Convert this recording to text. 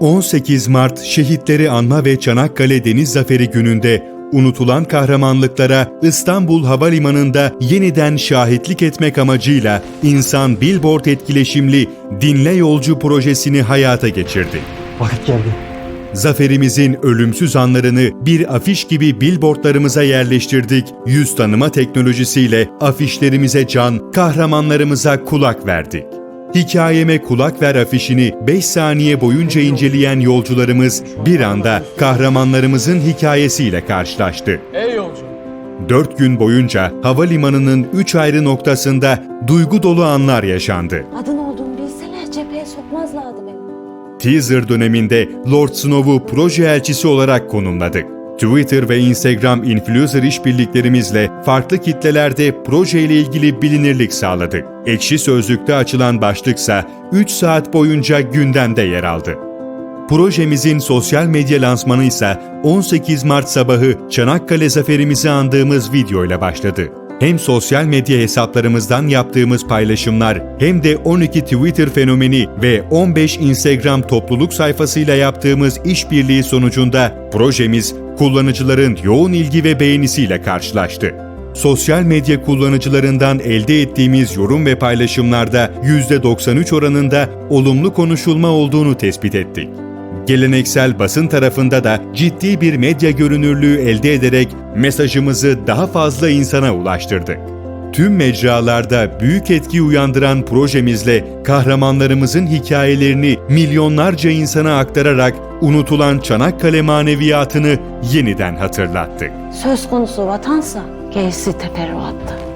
18 Mart Şehitleri Anma ve Çanakkale Deniz Zaferi gününde unutulan kahramanlıklara İstanbul Havalimanı'nda yeniden şahitlik etmek amacıyla İnsan Billboard etkileşimli Dinle Yolcu projesini hayata geçirdi. Vakit geldi. Zaferimizin ölümsüz anlarını bir afiş gibi billboardlarımıza yerleştirdik. Yüz tanıma teknolojisiyle afişlerimize can, kahramanlarımıza kulak verdik. Hikayeme kulak ver afişini 5 saniye boyunca inceleyen yolcularımız bir anda kahramanlarımızın hikayesiyle karşılaştı. Ey yolcu! 4 gün boyunca havalimanının 3 ayrı noktasında duygu dolu anlar yaşandı. Adın olduğunu bilseler cepheye sokmazlardı beni. Teaser döneminde Lord Snow'u proje elçisi olarak konumladık. Twitter ve Instagram influencer işbirliklerimizle farklı kitlelerde projeyle ilgili bilinirlik sağladık. Ekşi Sözlük'te açılan başlıksa 3 saat boyunca gündemde yer aldı. Projemizin sosyal medya lansmanı ise 18 Mart sabahı Çanakkale zaferimizi andığımız videoyla başladı. Hem sosyal medya hesaplarımızdan yaptığımız paylaşımlar hem de 12 Twitter fenomeni ve 15 Instagram topluluk sayfasıyla yaptığımız işbirliği sonucunda projemiz kullanıcıların yoğun ilgi ve beğenisiyle karşılaştı. Sosyal medya kullanıcılarından elde ettiğimiz yorum ve paylaşımlarda %93 oranında olumlu konuşulma olduğunu tespit ettik. Geleneksel basın tarafında da ciddi bir medya görünürlüğü elde ederek mesajımızı daha fazla insana ulaştırdık. Tüm mecralarda büyük etki uyandıran projemizle kahramanlarımızın hikayelerini milyonlarca insana aktararak unutulan Çanakkale maneviyatını yeniden hatırlattık. Söz konusu vatansa gerisi teferruattı.